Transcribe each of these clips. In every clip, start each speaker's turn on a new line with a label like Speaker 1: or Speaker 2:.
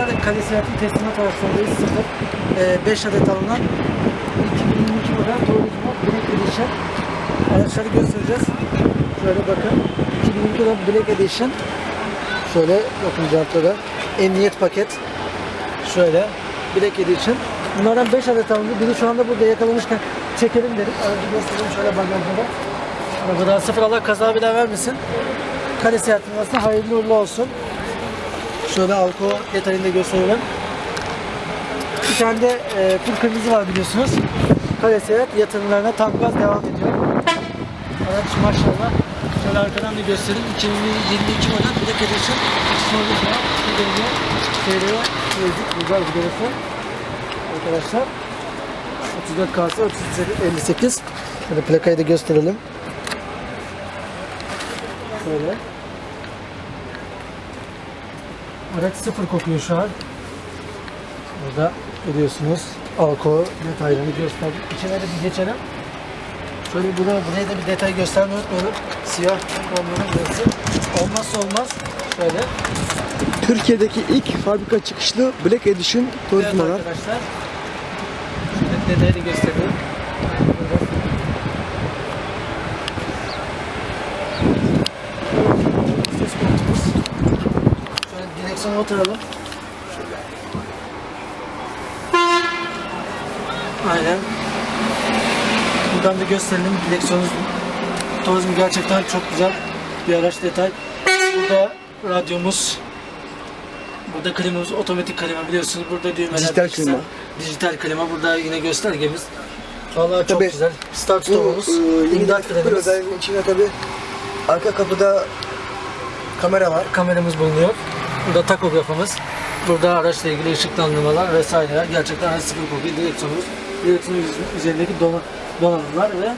Speaker 1: arkadaşlar kale seyahatin teslimat araçlarındayız. Sıfır. 5 adet alınan 2022 model Turismo Black Edition. Araçları göstereceğiz. Şöyle bakın. 2022 model Black Edition. Şöyle bakın jantlara. Emniyet paket. Şöyle. Black Edition. Bunlardan 5 adet alındı. Biri şu anda burada yakalamışken çekelim dedik. Aracı göstereyim şöyle bagajda. Arabadan sıfır Allah kaza bile vermesin. Kale seyahatinin aslında hayırlı uğurlu olsun. Şöyle alkol detayını da gösterelim. Bir tane de e, full kırmızı var biliyorsunuz. Kale seyahat yatırımlarına tankaz devam ediyor. Araç maşallah. Şöyle arkadan da göstereyim. 2022 model Black Edition. Sonra da Silver'de TR'ye yazık. Güzel bir görüntü. Arkadaşlar. 34 kasa 38 Şöyle plakayı da gösterelim. Şöyle. Araç sıfır kokuyor şu an. Burada görüyorsunuz alkol detaylarını gösterdik. İçine de bir geçelim. Şöyle burada, buraya da bir detay göstermeyi unutmayalım. Siyah kromların burası. Olmazsa olmaz. Şöyle.
Speaker 2: Türkiye'deki ilk fabrika çıkışlı Black Edition
Speaker 1: Evet
Speaker 2: Turismo'lar.
Speaker 1: arkadaşlar. Şöyle detayı da Direksiyona oturalım. Aynen. Buradan da gösterelim. Direksiyonumuz turizm gerçekten çok güzel bir araç detay. Burada radyomuz, Burada klimamız otomatik klima biliyorsunuz. Burada düğmeler.
Speaker 2: Dijital
Speaker 1: dijital-
Speaker 2: klima.
Speaker 1: Dijital klima. Burada yine göstergemiz. Vallahi çok
Speaker 2: Tabii.
Speaker 1: güzel. Start stopumuz.
Speaker 2: e,
Speaker 1: imdat frenimiz.
Speaker 2: özelliğin içinde tabi arka kapıda kamera var.
Speaker 1: Kameramız bulunuyor. Burada takografımız. Burada araçla ilgili ışıklandırmalar vesaireler. Gerçekten araç sıfır kokuyor. Direksiyonumuz. Direksiyonun üz- üzerindeki dona- donanımlar ve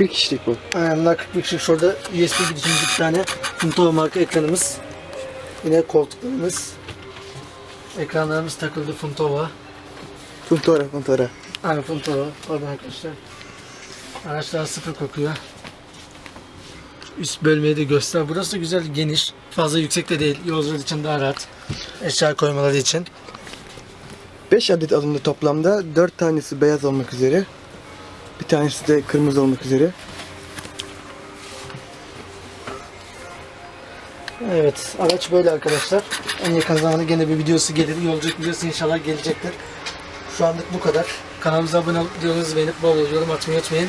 Speaker 2: bir kişilik bu.
Speaker 1: Aynen bunlar 41 kişilik. Şurada USB girişimiz bir tane. Punto marka ekranımız. Yine koltuklarımız. Ekranlarımız takıldı Funtova.
Speaker 2: Puntora, Puntora.
Speaker 1: Aynen Funtova. Pardon arkadaşlar. Araçlar sıfır kokuyor. Üst bölmeyi de göster. Burası güzel, geniş. Fazla yüksek de değil. Yolcular için daha rahat. Eşya koymaları için.
Speaker 2: 5 adet alındı toplamda. 4 tanesi beyaz olmak üzere. Bir tanesi de kırmızı olmak üzere.
Speaker 1: Evet, araç böyle arkadaşlar. En yakın zamanda gene bir videosu gelir. Yolculuk videosu inşallah gelecektir. Şu anlık bu kadar. Kanalımıza abone olup videolarınızı beğenip bol bol yorum atmayı unutmayın.